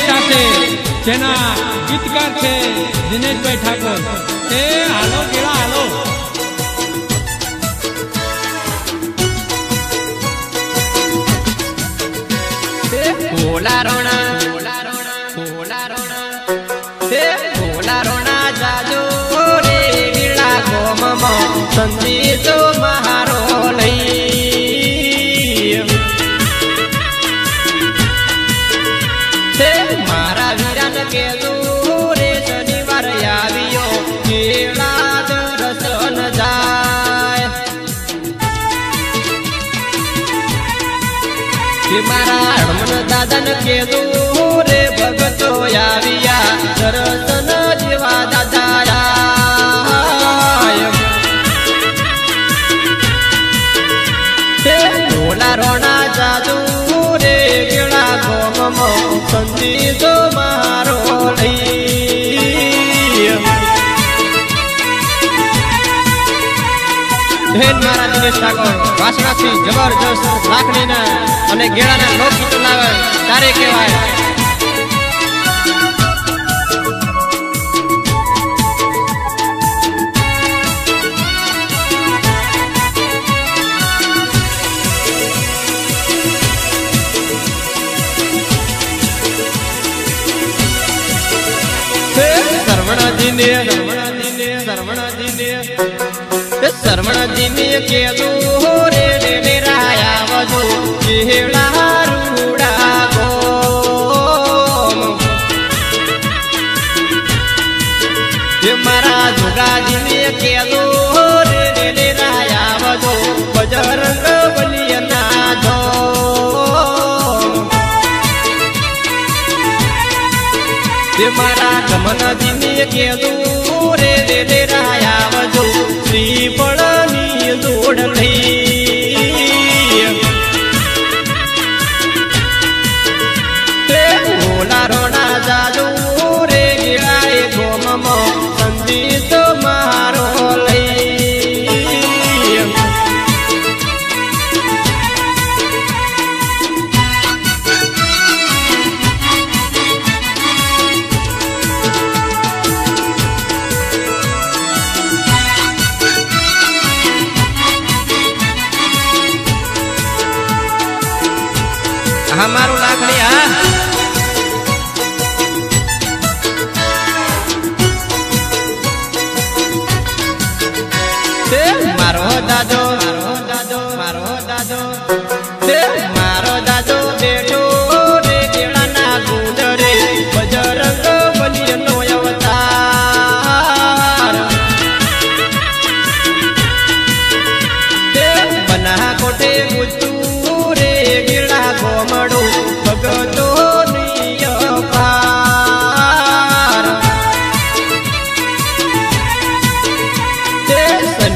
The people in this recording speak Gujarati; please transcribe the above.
ઠાકોર જેના ગીતકાર છે દિનેશભાઈ ઠાકોર એ હાલો કેળા હાલો કે મારા દાદા ને કેદું રે ભગતો આવ્યા. દર્શન જેવા દાદા હેન મારા દિનેશ ઠાકોર વાસણાથી જબરજસ્ત લાકડીના અને ગેળાના લોકગીતો લાવે તારે કહેવાય. સરવણાજીને સરવણાજીને સરવણાજીને સરવણજીને કેદું રે રે રાયા વજો કેળા રૂડા ગોમ જે મારા જોગાજીને કેદું રે રે મેરાયા વજો બજરંગ બલિયના ધોમ જે મારા ગમનજીને કેદું રે રે રે રાયા હા મારું લાકડી હા. મારો દાદો મારો દાદો મારો દાદો.